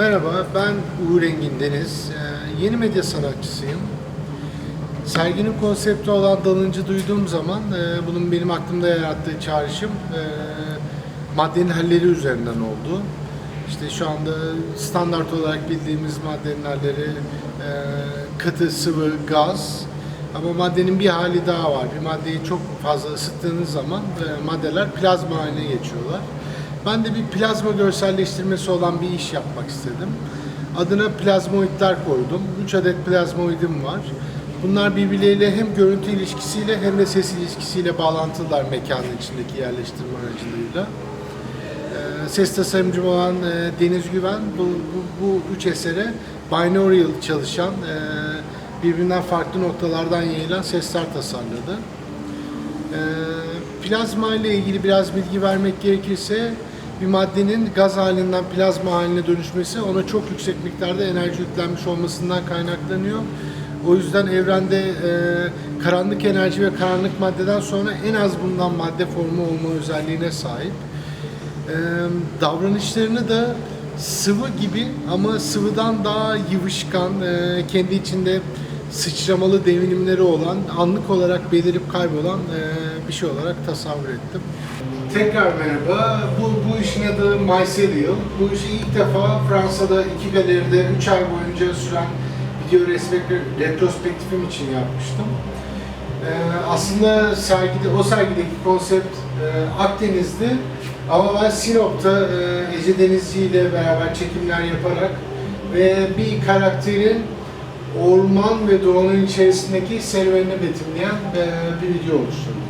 Merhaba, ben Uğur Engin Deniz. Ee, Yeni medya sanatçısıyım. Serginin konsepti olan dalıncı duyduğum zaman e, bunun benim aklımda yarattığı çağrışım e, maddenin halleri üzerinden oldu. İşte şu anda standart olarak bildiğimiz maddenin halleri e, katı, sıvı, gaz. Ama maddenin bir hali daha var. Bir maddeyi çok fazla ısıttığınız zaman e, maddeler plazma haline geçiyorlar. Ben de bir plazma görselleştirmesi olan bir iş yapmak istedim. Adına plazmoidler koydum. 3 adet plazmoidim var. Bunlar birbirleriyle hem görüntü ilişkisiyle hem de ses ilişkisiyle bağlantılılar mekanın içindeki yerleştirme aracılığıyla. Ee, Ses tasarımcım olan e, Deniz Güven bu, bu, bu üç esere binaural çalışan, e, birbirinden farklı noktalardan yayılan sesler tasarladı. Ee, plazma ile ilgili biraz bilgi vermek gerekirse bir maddenin gaz halinden plazma haline dönüşmesi ona çok yüksek miktarda enerji yüklenmiş olmasından kaynaklanıyor. O yüzden evrende e, karanlık enerji ve karanlık maddeden sonra en az bundan madde formu olma özelliğine sahip. Ee, davranışlarını da sıvı gibi ama sıvıdan daha yıvışkan, e, kendi içinde sıçramalı devinimleri olan, anlık olarak belirip kaybolan e, bir şey olarak tasavvur ettim. Tekrar merhaba. Bu, bu işin adı Mycelial. Bu işi ilk defa Fransa'da iki galeride 3 ay boyunca süren video retrospektifim için yapmıştım. Ee, aslında sergide, o sergideki konsept e, Akdeniz'di. Ama ben Sinop'ta e, Ece Denizci ile beraber çekimler yaparak ve bir karakterin orman ve doğanın içerisindeki serüvenini betimleyen e, bir video oluşturdum.